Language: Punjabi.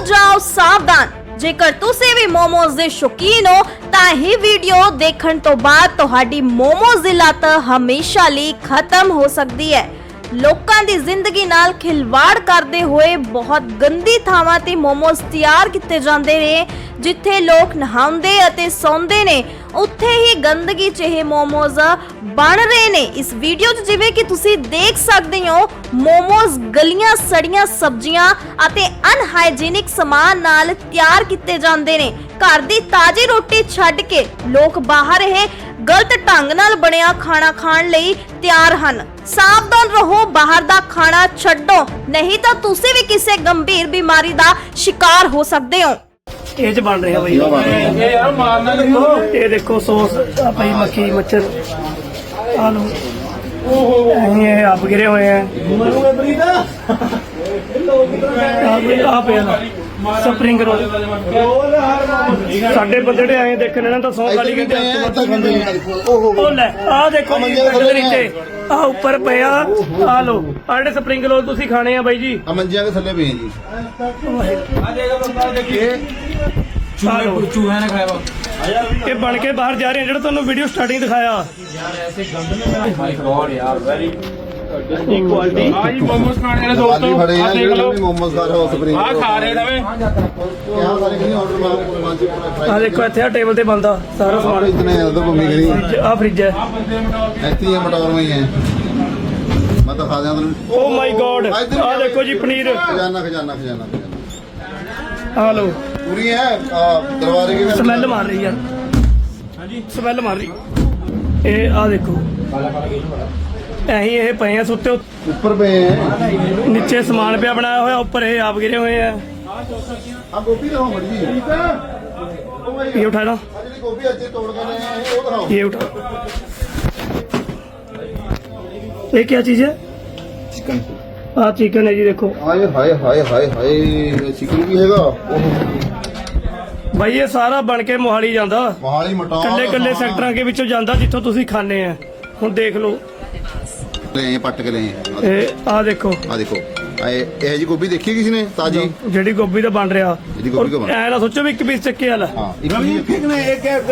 ਜਾਓ, ਸਾਵਧਾਨ। ਜੇਕਰ ਤੁਸੀਂ ਵੀ ਮੋਮੋਜ਼ ਦੇ ਸ਼ੌਕੀਨ ਹੋ, ਤਾਂ ਇਹ ਵੀਡੀਓ ਦੇਖਣ ਤੋਂ ਬਾਅਦ ਤੁਹਾਡੀ ਮੋਮੋਜ਼ ਦੀ ਲੱਤ ਹਮੇਸ਼ਾ ਲਈ ਖਤਮ ਹੋ ਸਕਦੀ ਹੈ। ਲੋਕਾਂ ਦੀ ਜ਼ਿੰਦਗੀ ਨਾਲ ਖਿਲਵਾੜ ਕਰਦੇ ਹੋਏ ਬਹੁਤ ਗੰਦੀ ਥਾਵਾਂ ਤੇ ਮੋਮੋਜ਼ ਤਿਆਰ ਕੀਤੇ ਜਾਂਦੇ ਨੇ, ਜਿੱਥੇ ਲੋਕ ਨਹਾਉਂਦੇ ਅਤੇ ਸੌਂਦੇ ਨੇ। ਉੱਥੇ ਹੀ ਗੰਦਗੀ 'ਚ ਇਹ ਮੋਮੋਜ਼ ਬਣ ਰਹੇ ਨੇ। ਇਸ ਵੀਡੀਓ 'ਚ ਜਿਵੇਂ ਕਿ ਤੁਸੀਂ ਦੇਖ ਸਕਦੇ ਹੋ, ਮੋਮੋਜ਼ ਗਲੀਆਂ, ਸੜੀਆਂ, ਸਬਜ਼ੀਆਂ ਅਤੇ ਅਨਹਾਈਜੀਨਿਕ ਸਮਾਨ ਨਾਲ ਤਿਆਰ ਕੀਤੇ ਜਾਂਦੇ ਨੇ। ਘਰ ਦੀ ਤਾਜ਼ੀ ਰੋਟੀ ਛੱਡ ਕੇ ਲੋਕ ਬਾਹਰ ਇਹ ਗਲਤ ਢੰਗ ਨਾਲ ਬਣਿਆ ਖਾਣਾ ਖਾਣ ਲਈ ਤਿਆਰ ਹਨ। ਸਾਵਧਾਨ ਰਹੋ ਬਾਹਰ ਦਾ ਖਾਣਾ ਛੱਡੋ। ਨਹੀਂ ਤਾਂ ਤੁਸੀਂ ਵੀ ਕਿਸੇ ਗੰਭੀਰ ਬਿਮਾਰੀ ਦਾ ਸ਼ਿਕਾਰ ਹੋ ਸਕਦੇ ਹੋ। ਇਹ ਚ ਬਣ ਰਿਹਾ ਬਈ। ਇਹ ਯਾਰ ਮਾਰਨਾ ਲਿਖੋ ਇਹ ਦੇਖੋ ਸੌਸ ਆ ਪਈ ਮੱਖੀ ਮੱਛਰ ਆ ਲੋ ਇਹ ਇਹ ਆਪ ਗਿਰੇ ਹੋਏ ਆ। ਸਪਰਿੰਗ ਰੋਲ ਸਾਡੇ ਬੰਦੇ ਜਿਹੜੇ ਆਏ ਦੇਖਣ ਇਹਨਾਂ ਤਾਂ ਸੌ ਗਾਲੀ ਕਹਿੰਦੇ ਉਹ ਲੈ ਆ ਦੇਖੋ ਜੀ ਦੇ ਨੀਚੇ ਆ ਉੱਪਰ ਪਿਆ ਆ। ਲੋ ਆ ਜਿਹੜੇ ਸਪਰਿੰਗ ਰੋਲ ਤੁਸੀਂ ਖਾਣੇ ਆ ਬਾਈ ਜੀ। ਅਮੰਜੀਆਂ ਦੇ ਥੱਲੇ ਪਏ ਜੀ। ਆ ਦੇਗਾ ਬੰਦਾ ਦੇਖੀਏ ਆ ਲੋ ਚੂਹਾ ਨੇ ਖਾਇਆ ਵਾ। ਇਹ ਬਣ ਕੇ ਬਾਹਰ ਜਾ ਰਹੇ ਜਿਹੜਾ ਤੁਹਾਨੂੰ ਵੀਡੀਓ ਸਟਾਰਟਿੰਗ ਦਿਖਾਇਆ। ਮਾਈ ਗੋਡ ਯਾਰ ਵੈਰੀ ਇਹ ਕੁਆਲਿਟੀ ਆ ਜੀ ਮੋਮੋਸ ਖਾਣੇ ਵਾਲੇ ਦੋਸਤੋ ਆ ਦੇਖ ਲਓ। ਮੋਮੋਸ ਖਾ ਰਹੇ ਹੋ ਸਪਰਿੰਗ ਆ ਖਾ ਰਹੇ ਨਵੇਂ ਕਿਆ ਸਾਰੇ ਕਿ ਆਰਡਰ ਮਾਰ ਮਾਂਜੀ ਪੂਰਾ ਆ ਦੇਖੋ ਇੱਥੇ ਆ ਟੇਬਲ ਤੇ ਬੰਦਾ ਸਾਰਾ ਸਮਾਨ। ਇਤਨੇ ਉਧਰ ਘੁੰਮੀ ਗਈ ਆ ਫ੍ਰਿਜ ਹੈ। ਇੱਥੇ ਹੀ ਮਟੌਰ ਮੈਂ ਹੀ ਮੈਂ ਤਾਂ ਖਾ ਦਿਆਂ ਤੈਨੂੰ ਓ ਮਾਈ ਗੋਡ ਆ। ਦੇਖੋ ਜੀ ਪਨੀਰ। ਖਜ਼ਾਨਾ ਖਜ਼ਾਨਾ ਖਜ਼ਾਨਾ ਆ ਲੋ ਪੂਰੀ ਹੈ? ਆ, ਦਰਬਾਰੇ ਕੀ ਸਮੈਲ ਮਾਰ ਰਹੀ ਯਾਰ। ਹਾਂਜੀ। ਸਮੈਲ ਮਾਰ ਰਹੀ। ਇਹ ਆ ਦੇਖੋ। ਅਸੀਂ ਇਹ ਪਏ ਆ ਸੁੱਤੇ ਉੱਪਰ ਪਏ ਆ। ਨੀਚੇ ਸਮਾਨ ਪਿਆ ਬਣਾਇਆ ਹੋਇਆ ਉੱਪਰ ਇਹ ਆਪ ਗਿਰੇ ਹੋਏ ਆ। ਆ। ਇਹ ਉਠਾ ਲਓ। ਇਹ ਉਠਾ। ਇਹ ਕੀ ਚੀਜ਼ ਹੈ? ਚਿਕਨ। ਆ ਚਿਕਨ ਹੈ ਜੀ ਦੇਖੋ। ਹਾਏ ਹਾਏ ਹਾਏ ਹਾਏ ਹਾਏ ਚਿਕਨ ਵੀ ਹੈਗਾ। ਭਾਈ ਇਹ ਸਾਰਾ ਬਣ ਕੇ ਮੋਹਾਲੀ ਜਾਂਦਾ। ਮੋਹਾਲੀ ਮਟਾਉ ਕੱਲੇ ਕੱਲੇ ਸੈਕਟਰਾਂ ਦੇ ਵਿੱਚੋਂ ਜਾਂਦਾ ਜਿੱਥੋਂ ਤੁਸੀਂ ਖਾਣੇ ਆ। ਹੁਣ ਦੇਖ ਲਓ। ਲੈ ਪੱਟ ਕੇ ਲੈ ਇਹ ਆ ਦੇਖੋ। ਆ ਦੇਖੋ। ਇਹ ਇਹ ਜੀ ਗੋਭੀ ਦੇਖੀ ਕਿਸੇ ਨੇ ਤਾਜੀ? ਜਿਹੜੀ ਗੋਭੀ ਦਾ ਬਣ ਰਿਹਾ। ਜਿਹੜੀ ਗੋਭੀ ਦਾ ਬਣ- ਐ ਨਾ ਸੋਚੋ ਵੀ ਇੱਕ ਪੀਸ ਚੱਕੇ ਵਾਲਾ। ਹਾਂ ਇੱਕ